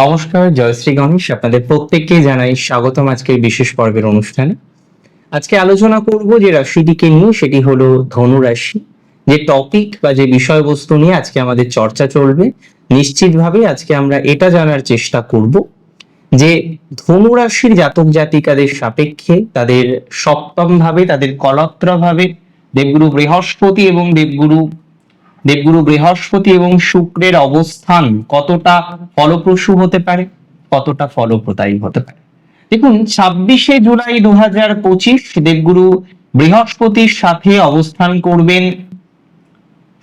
নমস্কার জয়শ্রী গণেশ। আপনাদের প্রত্যেককে জানাই স্বাগতম আজকের বিশেষ পর্বের অনুষ্ঠানে। আজকে আলোচনা করব যে রাশিটিকে নিয়ে, সেটি হলো ধনু রাশি। যে টপিক বা যে বিষয়বস্তু নিয়ে আজকে আমাদের চর্চা চলবে, নিশ্চিতভাবে আজকে আমরা এটা জানার চেষ্টা করব যে ধনু রাশির জাতক জাতিকাদের সাপেক্ষে তাদের সপ্তম ভাবে তাদের কলত্রা ভাবে দেবগুরু বৃহস্পতি এবং দেবগুরু দেবগুরু বৃহস্পতি এবং শুক্রের অবস্থান কতটা ফলপ্রসূ হতে পারে? কতটা ফলপ্রদায়ী হতে পারে? দেখুন, ছাব্বিশে জুলাই দু হাজার পঁচিশ দেবগুরু বৃহস্পতির সাথে অবস্থান করবেন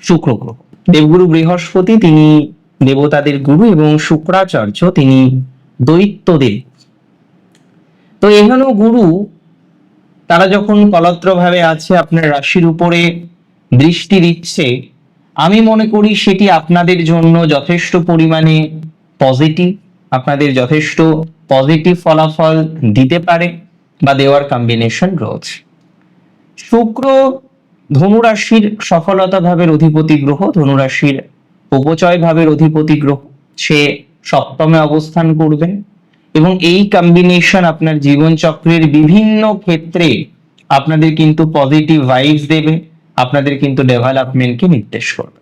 শুক্র গ্রহ। দেবগুরু বৃহস্পতি, তিনি দেবতাদের গুরু এবং শুক্রাচার্য, তিনি দৈত্যদের তো এখানেও গুরু, তারা যখন কলত্রভাবে আছে, আপনার রাশির উপরে দৃষ্টি দিচ্ছে আমি মনে করি সেটি আপনাদের জন্য যথেষ্ট পরিমাণে পজিটিভ আপনাদের যথেষ্ট পজিটিভ ফলাফল দিতে পারে বা দেওয়ার কম্বিনেশন রয়েছে। শুক্র ধনুরাশির সফলতা ভাবের অধিপতি গ্রহ, ধনুরাশির উপচয় ভাবের অধিপতি গ্রহ, সে সপ্তমে অবস্থান করবেন এবং এই কম্বিনেশন আপনার জীবন চক্রের বিভিন্ন ক্ষেত্রে আপনাদের কিন্তু পজিটিভ ভাইবস দেবে। আপনাদের কিন্তু ডেভেলপমেন্টকে নির্দেশ করবে।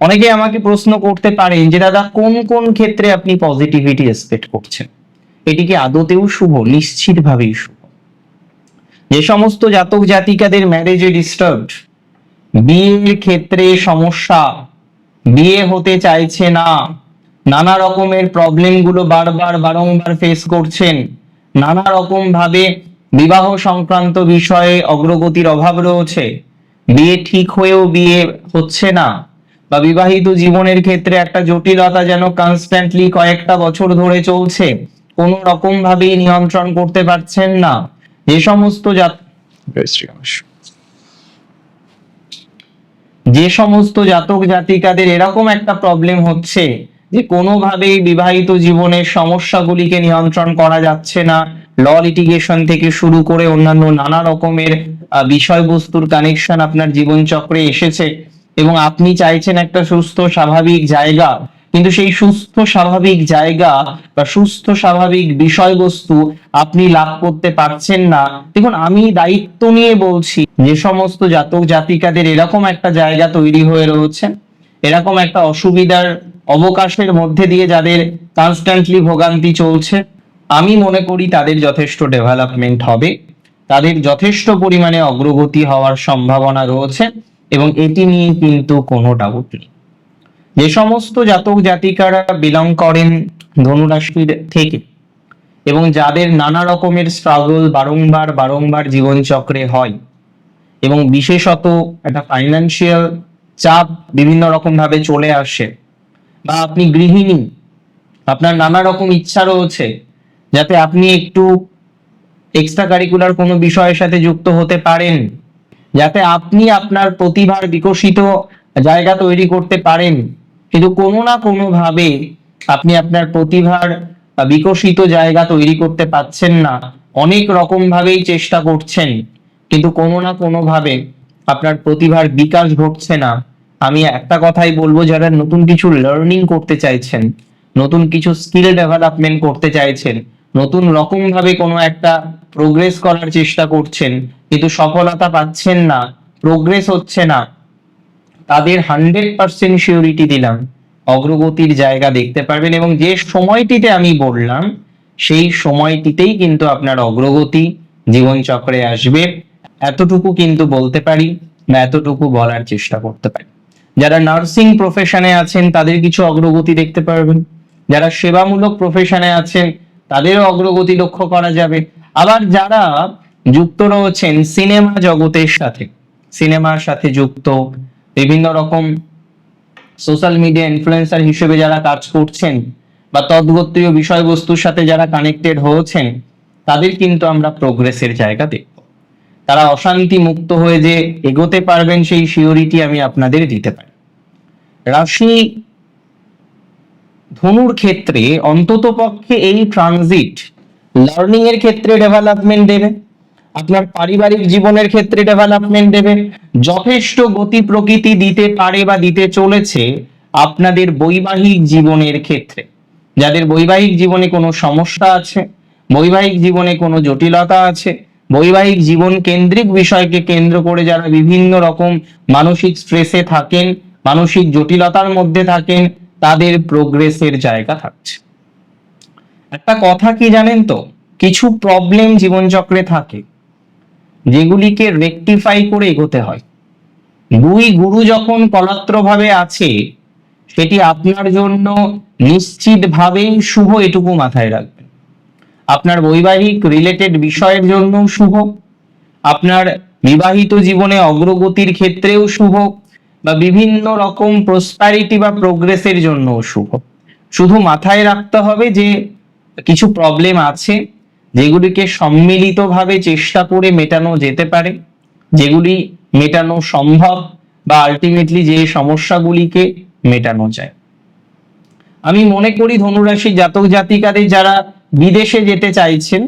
অনেকে আমাকে প্রশ্ন করতে পারেন যে দাদা, কোন কোন ক্ষেত্রে আপনি পজিটিভিটি এক্সপেক্ট করছেন? এটি কি আদতেও শুভ, নিশ্চিতভাবেই শুভ। যে সমস্ত জাতক জাতিকাদের ম্যারেজে ডিস্টার্বড বিয়ের ক্ষেত্রে সমস্যা, বিয়ে হতে চাইছে না, নানা রকমের প্রবলেমগুলো বারবার বারংবার ফেস করছেন, নানা রকম ভাবে বিবাহ সংক্রান্ত বিষয়ে অগ্রগতির অভাব রয়েছে বিয়ে ঠিক হয়েও বিয়ে হচ্ছে না বা বিবাহিত জীবনের ক্ষেত্রে একটা জটিলতা যেন কনস্ট্যান্টলি কয়েকটা বছর ধরে চলছে কোনো রকম ভাবেই নিয়ন্ত্রণ করতে পারছেন না। যে সমস্ত যে সমস্ত জাতক জাতিকাদের এরকম একটা প্রবলেম হচ্ছে যে কোনোভাবেই বিবাহিত জীবনের সমস্যাগুলিকে নিয়ন্ত্রণ করা যাচ্ছে না। ল লিটিগেশন থেকে শুরু করে অন্যান্য নানা রকমের বিষয়বস্তুর কানেকশন আপনার জীবন চক্রে এসেছে এবং আপনি চাইছেন একটা সুস্থ, স্বাভাবিক জায়গা। কিন্তু সেই সুস্থ, স্বাভাবিক জায়গা বা সুস্থ, স্বাভাবিক বিষয়বস্তু আপনি লাভ করতে পারছেন না। দেখুন, আমি দায়িত্ব নিয়ে বলছি, যে সমস্ত জাতক জাতিকাদের এরকম একটা জায়গা তৈরি হয়ে রয়েছে, এরকম একটা অসুবিধার অবকাশের মধ্যে দিয়ে যাদের কনস্ট্যান্টলি ভোগান্তি চলছে। আমি মনে করি তাদের যথেষ্ট ডেভেলপমেন্ট হবে। তাদের যথেষ্ট পরিমাণে অগ্রগতি হওয়ার সম্ভাবনা রয়েছে এবং এটি নিয়ে কিন্তু কোনো ডাউট নেই। যে সমস্ত জাতক জাতিকারা বিলং করেন ধনুরাশির থেকে এবং যাদের নানা রকমের স্ট্রাগল বারংবার বারংবার জীবন চক্রে হয় এবং বিশেষত একটা ফাইন্যান্সিয়াল চাপ বিভিন্ন রকম ভাবে চলে আসে বা আপনি গৃহিণী, আপনার নানা রকম ইচ্ছা রয়েছে যাতে আপনি একটু এক্সট্রা কারিকুলার কোনো বিষয়ের সাথে যুক্ত হতে পারেন, যাতে আপনি আপনার প্রতিভার বিকশিত জায়গা তৈরি করতে পারেন। কিন্তু কোনো না কোনো ভাবে আপনি আপনার প্রতিভার বিকশিত জায়গা তৈরি করতে পারছেন না। অনেক রকম ভাবেই চেষ্টা করছেন, কিন্তু কোনো না কোনো ভাবে আপনার প্রতিভার বিকাশ ঘটছে না। আমি একটা কথাই বলব, যারা নতুন কিছু লার্নিং করতে চাইছেন, নতুন কিছু স্কিল ডেভেলপমেন্ট করতে চাইছেন নতুন রকম ভাবে কোনো একটা প্রোগ্রেস করার চেষ্টা করছেন, কিন্তু সফলতা পাচ্ছেন না প্রোগ্রেস হচ্ছে না। তাদের হান্ড্রেড পার্সেন্ট সিওরিটি দিলাম। অগ্রগতির জায়গা দেখতে পারবেন এবং যে সময়টিতে আমি বললাম, সেই সময়টিতেই কিন্তু আপনার অগ্রগতি জীবন চক্রে আসবে। এতটুকু কিন্তু বলতে পারি বা এতটুকু বলার চেষ্টা করতে পারি। যারা নার্সিং প্রফেশনে আছেন, তাদের কিছু অগ্রগতি দেখতে পারবেন। যারা সেবামূলক প্রফেশনে আছেন তাদেরও অগ্রগতি লক্ষ্য করা যাবে। আবার যারা যুক্ত রয়েছেন সিনেমা জগতের সাথে, সিনেমার সাথে যুক্ত, বিভিন্ন রকম সোশ্যাল মিডিয়া ইনফ্লুয়েন্সার হিসেবে যারা কাজ করছেন বা তদ্গোত্রীয় বিষয়বস্তুর সাথে যারা কানেক্টেড হয়েছেন, তাদের কিন্তু আমরা প্রোগ্রেসের জায়গা দেখব। তারা অশান্তি মুক্ত হয়ে যে এগোতে পারবেন সেই সিওরিটি আমি আপনাদের দিতে পারি। রাশি ধনুর ক্ষেত্রে অন্তত পক্ষে এই ট্রানজিট লার্নিং এর ক্ষেত্রে ডেভেলপমেন্ট দেবে, আপনার পারিবারিক জীবনের ক্ষেত্রে ডেভেলপমেন্ট দেবে, যথেষ্ট গতি প্রকৃতি দিতে পারে বা দিতে চলেছে আপনাদের বৈবাহিক জীবনের ক্ষেত্রে। যাদের বৈবাহিক জীবনে কোনো সমস্যা আছে, বৈবাহিক জীবনে কোনো জটিলতা আছে, বৈবাহিক জীবন কেন্দ্রিক বিষয়কে কেন্দ্র করে যারা বিভিন্ন রকম মানসিক স্ট্রেসে থাকেন, মানসিক জটিলতার মধ্যে থাকেন তাদের প্রোগ্রেসের জায়গা থাকছে। একটা কথা কি জানেন তো? কিছু প্রবলেম জীবনচক্রে থাকে, যেগুলিকে রেকটিফাই করে এগোতে হয়। দুই গুরু যখন কলাত্রভাবে আছে, সেটি আপনার জন্য নিশ্চিতভাবেই শুভ এটুকু মাথায় রাখবেন। আপনার বৈবাহিক রিলেটেড বিষয়ের জন্য শুভ, আপনার বিবাহিত জীবনে অগ্রগতির ক্ষেত্রেও শুভ বা বিভিন্ন রকম প্রসপ্যারিটি বা প্রোগ্রেসের জন্য শুভ। শুধু মাথায় রাখতে হবে যে, কিছু প্রবলেম আছে, যেগুলিকে সম্মিলিতভাবে চেষ্টা করে মেটানো যেতে পারে, যেগুলি মেটানো সম্ভব বা আলটিমেটলি যে সমস্যাগুলিকে মেটানো যায়। আমি মনে করি ধনুরাশি জাতক জাতিকাদের যারা বিদেশে যেতে চাইছেন,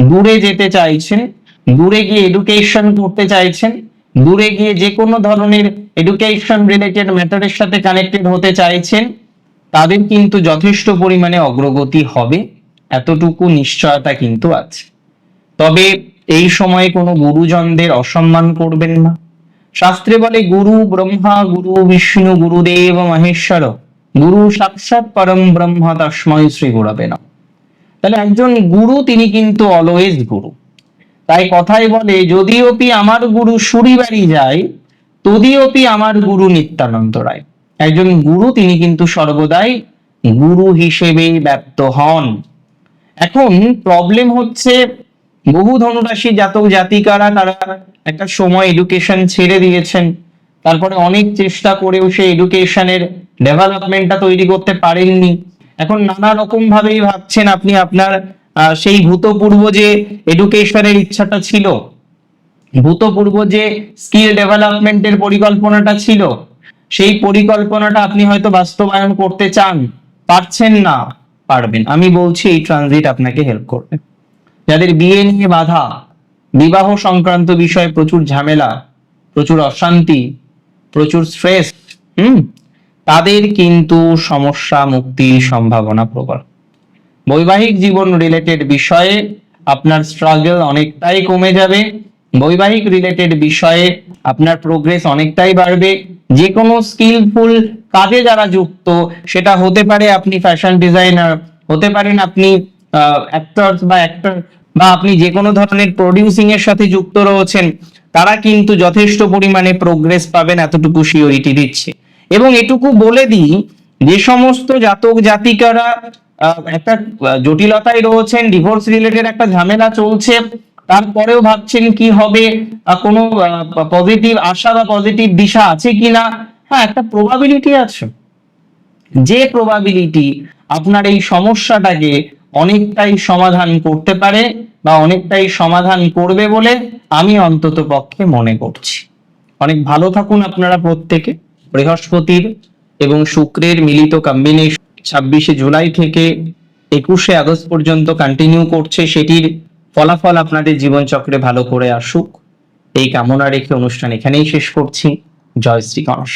দূরে যেতে চাইছেন, দূরে গিয়ে এডুকেশন করতে চাইছেন দূরে গিয়ে যে কোনো ধরনের এডুকেশন রিলেটেড ম্যাটারের সাথে কানেক্টেড হতে চাইছেন, তাদের কিন্তু যথেষ্ট পরিমাণে অগ্রগতি হবে, এতটুকু নিশ্চয়তা কিন্তু আছে। তবে এই সময়ে কোনো গুরুজনদের অসম্মান করবেন না। শাস্ত্রে বলে, গুরু ব্রহ্মা, গুরু বিষ্ণু, গুরুদেব মহেশ্বর, গুরু সাক্ষাৎ পরম ব্রহ্ম, তস্মৈ শ্রী গুরবে নমঃ। তাহলে একজন গুরু, তিনি কিন্তু অলওয়েজ গুরু। তাই কথাই বলে যদিওপি আমার গুরু সুরি বাড়ি যায় তদিওপি আমার গুরু নিত্যানন্দ রায়। একজন গুরু, তিনি কিন্তু সর্বদাই গুরু হিসেবেই ব্যক্ত হন। এখন প্রবলেম হচ্ছে, বহু ধনুরাশি জাতক জাতিকারা, তারা একটা সময় এডুকেশন ছেড়ে দিয়েছেন। তারপরে অনেক চেষ্টা করেও সেই এডুকেশনের ডেভেলপমেন্টটা তৈরি করতে পারেননি। এখন নানা রকম ভাবেই ভাবছেন আপনি আপনার সেই ভূতপূর্ব যে এডুকেশনের ইচ্ছাটা ছিল, ভূতপূর্ব যে স্কিল ডেভেলপমেন্টের পরিকল্পনাটা ছিল, সেই পরিকল্পনাটা আপনি হয়তো বাস্তবায়ন করতে চান, পারছেন না, পারবেন। আমি বলছি এই ট্রানজিট আপনাকে হেল্প করবে। যাদের বিয়ে নিয়ে বাধা, বিবাহ সংক্রান্ত বিষয়ে প্রচুর ঝামেলা, প্রচুর অশান্তি, প্রচুর স্ট্রেস হুম, তাদের কিন্তু সমস্যা মুক্তির সম্ভাবনা প্রবল। বৈবাহিক জীবন রিলেটেড বিষয়ে আপনার স্ট্রাগল অনেকটাই কমে যাবে। বৈবাহিক রিলেটেড বিষয়ে আপনার প্রোগ্রেস অনেকটাই বাড়বে। যে কোনো স্কিলফুল কাজে যারা যুক্ত, সেটা হতে পারে আপনি ফ্যাশন ডিজাইনার হতে পারেন আপনি অ্যাক্টর বা অ্যাক্টর বা আপনি যে কোনো ধরনের প্রডিউসিং এর সাথে যুক্ত রয়েছেন, তারা কিন্তু যথেষ্ট পরিমাণে প্রোগ্রেস পাবেন এতটুকু সিওরিটি দিচ্ছে। এবং এটুকু বলে দিই, যে সমস্ত জাতক জাতিকারা একটা জটিলতায় রয়েছেন ডিভোর্স রিলেটেড একটা ঝামেলা চলছে। তারপরেও ভাবছেন কি হবে কোনো পজিটিভ আশা বা পজিটিভ দিশা আছে কিনা? হ্যাঁ একটা প্রবাবিলিটি আছে। যে প্রবাবিলিটি আপনার এই সমস্যাটাকে অনেকটাই সমাধান করতে পারে বা অনেকটাই সমাধান করবে বলে আমি অন্তত পক্ষে মনে করছি। অনেক ভালো থাকুন আপনারা প্রত্যেকে। বৃহস্পতির এবং শুক্রের মিলিত কম্বিনেশন ছাব্বিশে জুলাই থেকে একুশে আগস্ট পর্যন্ত কন্টিনিউ করছে। সেটির ফলাফল আপনাদের জীবনচক্রে ভালো করে আসুক। এই কামনা রেখে অনুষ্ঠান এখানেই শেষ করছি। জয় শ্রী গণেশ।